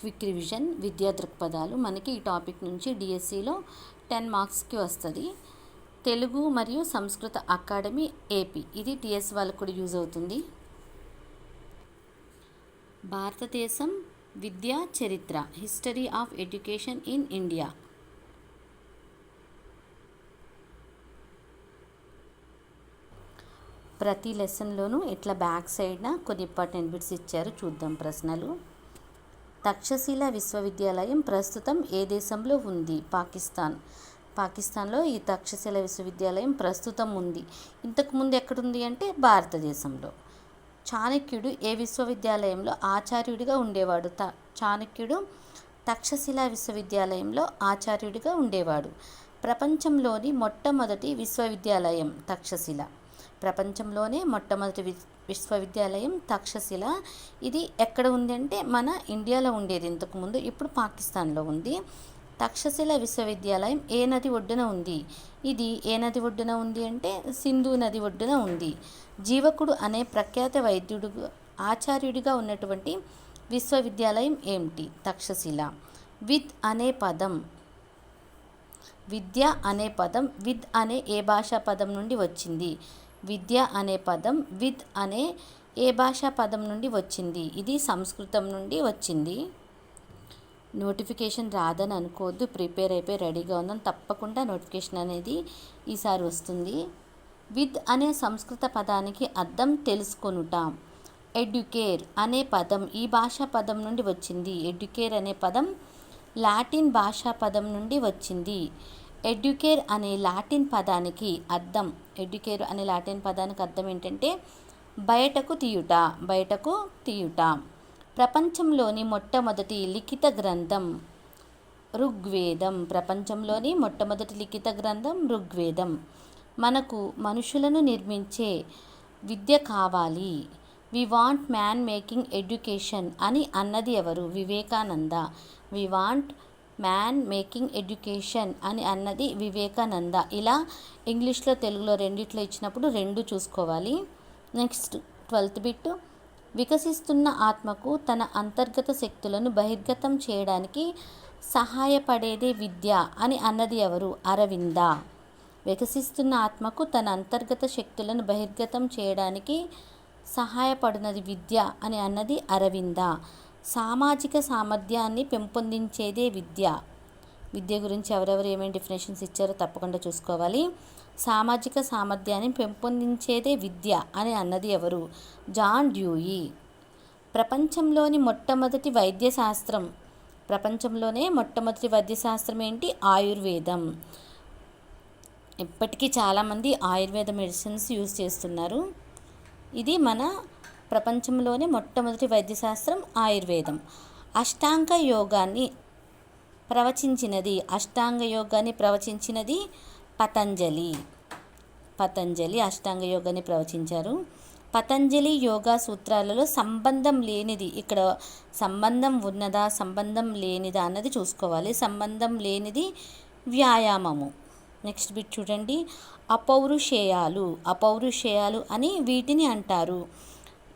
Quick revision విద్యా దృక్పథాలు. మనకి ఈ టాపిక్ నుంచి డిఎస్సిలో టెన్ మార్క్స్కి వస్తుంది. తెలుగు మరియు సంస్కృత అకాడమీ ఏపీ ఇది టిఎస్ వాళ్ళకు కూడా యూజ్ అవుతుంది. భారతదేశం విద్యా చరిత్ర history of education in India. ప్రతి లెసన్లోనూ ఇట్లా బ్యాక్ సైడ్న కొన్ని ఇంపార్టెంట్ బిట్స్ ఇచ్చారు చూద్దాం ప్రశ్నలు. తక్షశిల విశ్వవిద్యాలయం ప్రస్తుతం ఏ దేశంలో ఉంది? పాకిస్తాన్. పాకిస్తాన్లో ఈ తక్షశిల విశ్వవిద్యాలయం ప్రస్తుతం ఉంది. ఇంతకుముందు ఎక్కడుంది అంటే భారతదేశంలో. చాణక్యుడు ఏ విశ్వవిద్యాలయంలో ఆచార్యుడిగా ఉండేవాడు? త చాణక్యుడు తక్షశిల విశ్వవిద్యాలయంలో ఆచార్యుడిగా ఉండేవాడు. ప్రపంచంలోని మొట్టమొదటి విశ్వవిద్యాలయం తక్షశిల. ప్రపంచంలోనే మొట్టమొదటి వి విశ్వవిద్యాలయం తక్షశిల. ఇది ఎక్కడ ఉంది అంటే మన ఇండియాలో ఉండేది ఇంతకుముందు ఇప్పుడు పాకిస్తాన్లో ఉంది. తక్షశిల విశ్వవిద్యాలయం ఏ నది ఒడ్డున ఉంది? ఇది ఏ నది ఒడ్డున ఉంది అంటే సింధు నది ఒడ్డున ఉంది. జీవకుడు అనే ప్రఖ్యాత వైద్యుడు ఆచార్యుడిగా ఉన్నటువంటి విశ్వవిద్యాలయం ఏమిటి? తక్షశిల. విత్ అనే పదం. విద్య అనే పదం విద్ అనే ఏ భాషా పదం నుండి వచ్చింది? విద్య అనే పదం విద్ అనే ఏ భాషా పదం నుండి వచ్చింది? ఇది సంస్కృతం నుండి వచ్చింది. నోటిఫికేషన్ రాదని అనుకోవద్దు ప్రిపేర్ అయిపోయి రెడీగా ఉందని తప్పకుండా నోటిఫికేషన్ అనేది ఈసారి వస్తుంది. విద్ అనే సంస్కృత పదానికి అర్థం తెలుసుకొనుట. ఎడ్యుకేర్ అనే పదం ఈ భాషా పదం నుండి వచ్చింది. ఎడ్యుకేర్ అనే పదం లాటిన్ భాషా పదం నుండి వచ్చింది. ఎడ్యుకేర్ అనే లాటిన్ పదానికి అర్థం ఎడ్యుకేర్ అనే లాటిన్ పదానికి అర్థం ఏంటంటే బయటకు తీయుట బయటకు తీయుట. ప్రపంచంలోని మొట్టమొదటి లిఖిత గ్రంథం ఋగ్వేదం. ప్రపంచంలోని మొట్టమొదటి లిఖిత గ్రంథం ఋగ్వేదం. మనకు మనుషులను నిర్మించే విద్య కావాలి. We want man making education అని అన్నది ఎవరు? Vivekananda. We want man making education అని అన్నది వివేకానంద. ఇలా ఇంగ్లీష్లో తెలుగులో రెండిట్లో ఇచ్చినప్పుడు రెండు చూసుకోవాలి. Next twelfth bit. వికసిస్తున్న ఆత్మకు తన అంతర్గత శక్తులను బహిర్గతం చేయడానికి సహాయపడేదే విద్య అని అన్నది ఎవరు? అరవింద. వికసిస్తున్న ఆత్మకు తన అంతర్గత శక్తులను బహిర్గతం చేయడానికి సహాయపడినది విద్య అని అన్నది అరవింద. సామాజిక సామర్థ్యాన్ని పెంపొందించేదే విద్య. విద్య గురించి ఎవరెవరు ఏమేమి డెఫినేషన్స్ ఇచ్చారో తప్పకుండా చూసుకోవాలి. సామాజిక సామర్థ్యాన్ని పెంపొందించేదే విద్య అని అన్నది ఎవరు? John Dewey. ప్రపంచంలోని మొట్టమొదటి వైద్య శాస్త్రం ప్రపంచంలోనే మొట్టమొదటి వైద్య శాస్త్రం ఏంటి? ఆయుర్వేదం. ఇప్పటికీ చాలామంది ఆయుర్వేద మెడిసిన్స్ యూజ్ చేస్తున్నారు. ఇది మన ప్రపంచంలోనే మొట్టమొదటి వైద్యశాస్త్రం ఆయుర్వేదం. అష్టాంగ యోగాన్ని ప్రవచించినది అష్టాంగ యోగాన్ని ప్రవచించినది పతంజలి. పతంజలి అష్టాంగ యోగాన్ని ప్రవచించారు. పతంజలి యోగా సూత్రాలలో సంబంధం లేనిది ఇక్కడ సంబంధం ఉన్నదా సంబంధం లేనిదా అన్నది చూసుకోవాలి. సంబంధం లేనిది వ్యాయామము. నెక్స్ట్ బిట్ చూడండి. అపౌరుషేయాలు. అపౌరుషేయాలు అని వీటిని అంటారు.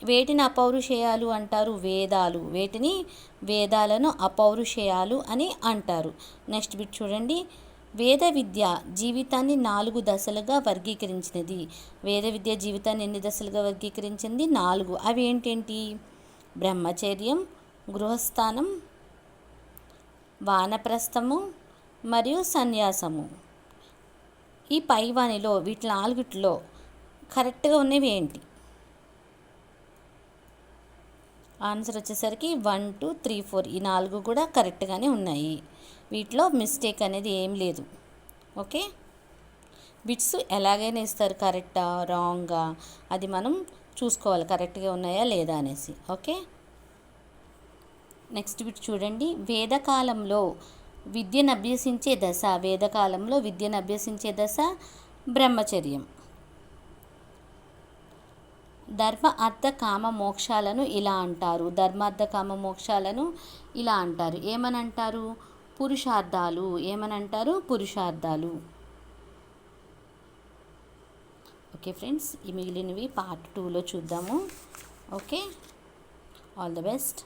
వేటిని అపౌరుషేయాలు అంటారు? వేదాలు. వేటిని? వేదాలను అపౌరుషేయాలు అని అంటారు. నెక్స్ట్ బిట్ చూడండి. వేద విద్య జీవితాన్ని నాలుగు దశలుగా వర్గీకరించినది. వేద విద్య జీవితాన్ని ఎన్ని దశలుగా వర్గీకరించింది? నాలుగు. అవి ఏంటేంటి? బ్రహ్మచర్యం గృహస్థానం వానప్రస్థము మరియు సన్యాసము. ఈ పైవానిలో వీటి నాలుగిట్లో కరెక్ట్గా ఉన్నవి ఏంటి? ఆన్సర్ వచ్చేసరికి వన్ టూ త్రీ ఫోర్ ఈ నాలుగు కూడా కరెక్ట్గానే ఉన్నాయి. వీటిలో మిస్టేక్ అనేది ఏం లేదు. ఓకే బిట్స్ ఎలాగైనా ఇస్తారు కరెక్టా రాంగా అది మనం చూసుకోవాలి కరెక్ట్గా ఉన్నాయా లేదా అనేసి. ఓకే నెక్స్ట్ బిట్ చూడండి. వేదకాలంలో విద్యను అభ్యసించే దశ వేదకాలంలో విద్యను అభ్యసించే దశ బ్రహ్మచర్యం. ధర్మ అర్థ కామ మోక్షాలను ఇలా అంటారు. ధర్మార్థ కామ మోక్షాలను ఇలా అంటారు. ఏమని అంటారు పురుషార్థాలు. ఏమని అంటారు పురుషార్థాలు. ఓకే ఫ్రెండ్స్ ఈ మిగిలినవి పార్ట్ టూలో చూద్దాము. ఓకే? All the best.